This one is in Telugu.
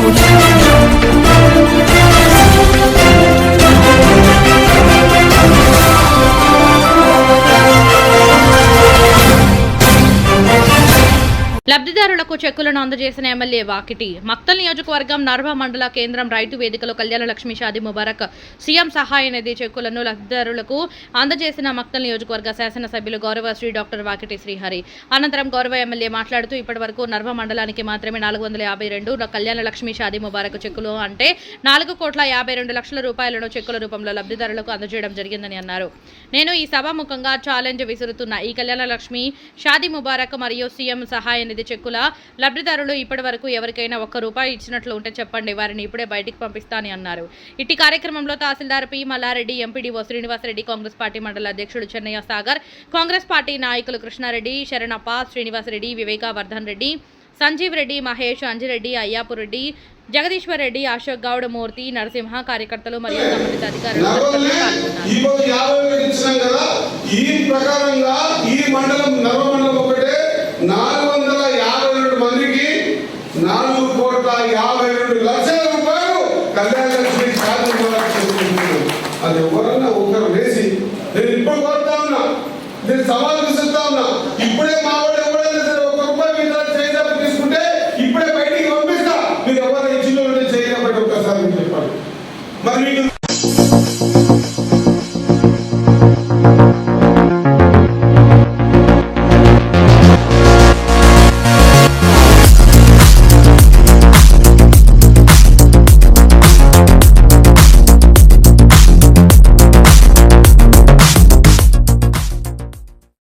Saúde. లబ్ధిదారులకు చెక్కులను అందజేసిన ఎమ్మెల్యే వాకిటి. మక్తల్ నియోజకవర్గం నర్వా మండల కేంద్రం రైతు వేదికలో కళ్యాణ లక్ష్మి షాది ముబారక్. సీఎం సహాయ నిధి చెక్కులను లబ్ధిదారులకు అందజేసిన మక్తల్ నియోజకవర్గ శాసనసభ్యులు గౌరవ శ్రీ డాక్టర్ వాకిటి శ్రీహరి. అనంతరం గౌరవ ఎమ్మెల్యే మాట్లాడుతూ ఇప్పటివరకు నర్వ మండలానికి మాత్రమే నాలుగు వందల యాభై రెండు కళ్యాణ లక్ష్మి షాది ముబారక్ చెక్కులు అంటే నాలుగు కోట్ల యాభై రెండు లక్షల రూపాయలను చెక్కుల రూపంలో లబ్ధిదారులకు అందజేయడం జరిగిందని అన్నారు. నేను ఈ సభాముఖంగా ఛాలెంజ్ విసురుతున్న ఈ కళ్యాణ లక్ష్మి షాది ముబారక్ మరియు సీఎం సహాయ నిధి చెక్కుల లబ్ధిదారులు ఇప్పటి వరకు ఎవరికైనా ఒక్క రూపాయి ఇచ్చినట్లు ఉంటే చెప్పండి వారిని ఇప్పుడే బయటికి పంపిస్తానని అన్నారు. ఇట్టి కార్యక్రమంలో tahsildar P. Mallareddy MPDO Srinivasareddy Congress party మండల అధ్యక్షుడు చెన్నయ్య సాగర్ కాంగ్రెస్ పార్టీ నాయకులు కృష్ణారెడ్డి శరణప్ప శ్రీనివాసరెడ్డి వివేకావర్ధన్ రెడ్డి సంజీవ్ రెడ్డి మహేష్ అంజిరెడ్డి అయ్యాపు రెడ్డి జగదీశ్వర్ రెడ్డి అశోక్ గౌడ్ మూర్తి నరసింహ కార్యకర్తలు మరియు సంబంధిత అధికారులు పాల్గొన్నారు. నాలుగు కోట్ల యాభై రెండు లక్షల రూపాయలు కళ్యాణ లక్ష్మి అది ఎవరన్నా ఒకరు వేసి నేను ఇప్పుడు కోరుతా ఉన్నా నేను సవాల్ విసురుతా ఉన్నా ఇప్పుడే మా వాడు ఎవరైనా సరే ఒక రూపాయి మీద చేయడం తీసుకుంటే ఇప్పుడే బయటికి పంపిస్తా. మీరు ఎవరైనా ఇచ్చిన చేయడం ఒకసారి చెప్పాలి మరి మీకు